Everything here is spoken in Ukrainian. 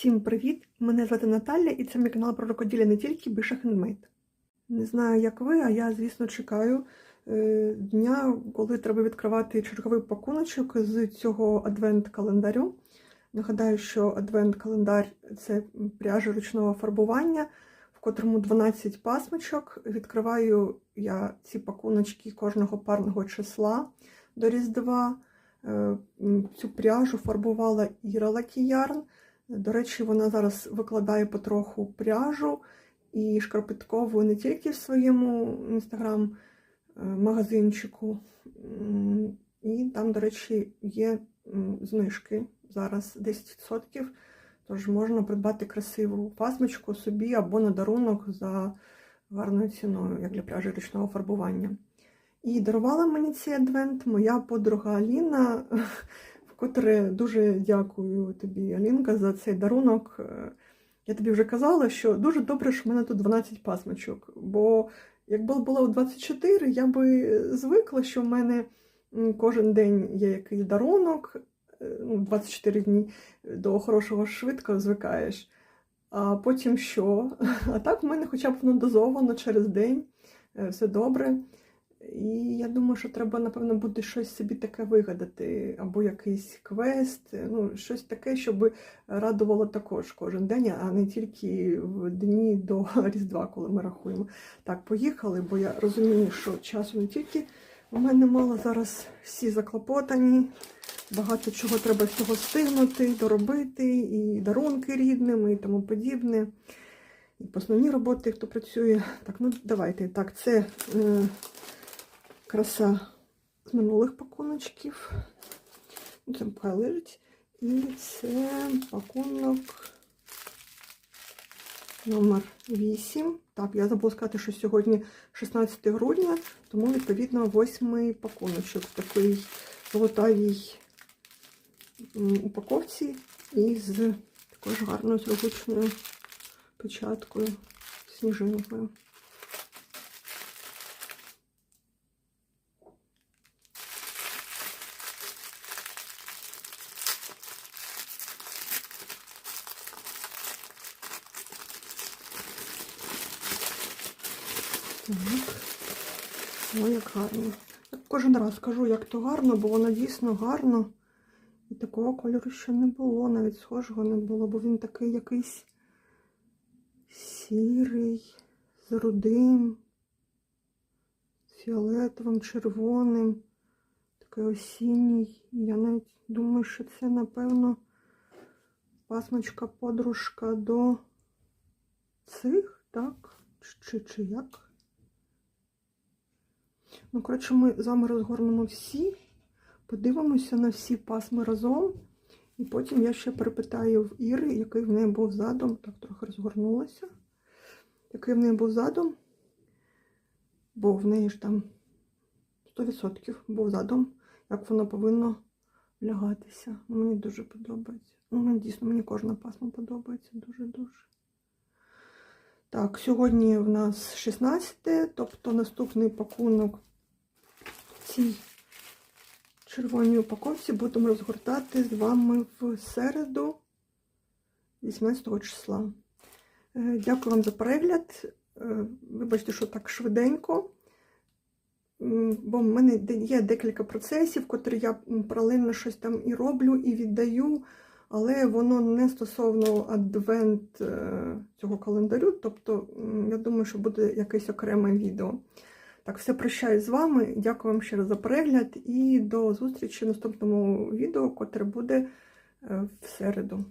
Всім привіт! Мене звати Наталя і це мій канал про рукоділля не тільки Биша Хендмейд. Не знаю, як ви, а я, звісно, чекаю е, дня, коли треба відкривати черговий пакуночок з цього адвент-календарю. Нагадаю, що адвент-календар це пряжа ручного фарбування, в котрому 12 пасмочок. Відкриваю я ці пакуночки кожного парного числа до Різдва. Е, Цю пряжу фарбувала Іра Лакіярн. До речі, вона зараз викладає потроху пряжу і шкарпеткову не тільки в своєму інстаграм-магазинчику. І там, до речі, є знижки зараз 10%. Тож можна придбати красиву пасмочку собі або на дарунок за гарною ціною, як для пряжі ручного фарбування. І дарувала мені цей адвент моя подруга Аліна, вкотре дуже дякую тобі, Алінка, за цей дарунок. Е, Я тобі вже казала, що дуже добре, що в мене тут 12 пасмочок. Бо якби було 24, я би звикла, що в мене кожен день є якийсь дарунок, е, ну, 24 дні до хорошого швидко звикаєш. А потім що? А так в мене хоча б воно дозовано через день, е, все добре. І я думаю, що треба, напевно, буде щось собі таке вигадати, або якийсь квест, ну, щось таке, щоб радувало також кожен день, а не тільки в дні до Різдва, коли ми рахуємо. Так, поїхали, бо я розумію, що часу не тільки у мене мало зараз всі заклопотані, багато чого треба всього встигнути, доробити, і дарунки рідним, і тому подібне. І основні роботи, хто працює. Так, ну давайте. Так, це. Е, краса з минулих пакуночків. Ну, Це пхай лежить. І це пакунок номер 8. Так, я забула сказати, що сьогодні 16 грудня, тому, відповідно, восьмий пакуночок в такій золотавій упаковці і з такою ж гарною зручною печаткою, сніжинкою. Так. Ой, як гарно. Я кожен раз кажу, як то гарно, бо воно дійсно гарно. І такого кольору ще не було, навіть схожого не було, бо він такий якийсь сірий, з рудим, фіолетовим, червоним, такий осінній. Я навіть думаю, що це, напевно, пасмочка подружка до цих, так? Чи, чи як? Ну, коротше, ми з вами розгорнемо всі, подивимося на всі пасми разом. І потім я ще перепитаю в Іри, який в неї був задум. Так, трохи розгорнулася. Який в неї був задум. Бо в неї ж там 100% був задум, як воно повинно лягатися. Ну, Мені дуже подобається. Ну, дійсно, мені кожна пасма подобається дуже-дуже. Так, сьогодні в нас 16, тобто наступний пакунок цій червоній упаковці будемо розгортати з вами в середу 18 числа. Е, Дякую вам за перегляд. Е, Вибачте, що так швиденько, бо в мене є декілька процесів, котрі я паралельно щось там і роблю, і віддаю але воно не стосовно адвент е, цього календарю. Тобто, я думаю, що буде якесь окреме відео. Так, все прощаюсь з вами. Дякую вам ще раз за перегляд і до зустрічі в наступному відео, котре буде е, в середу.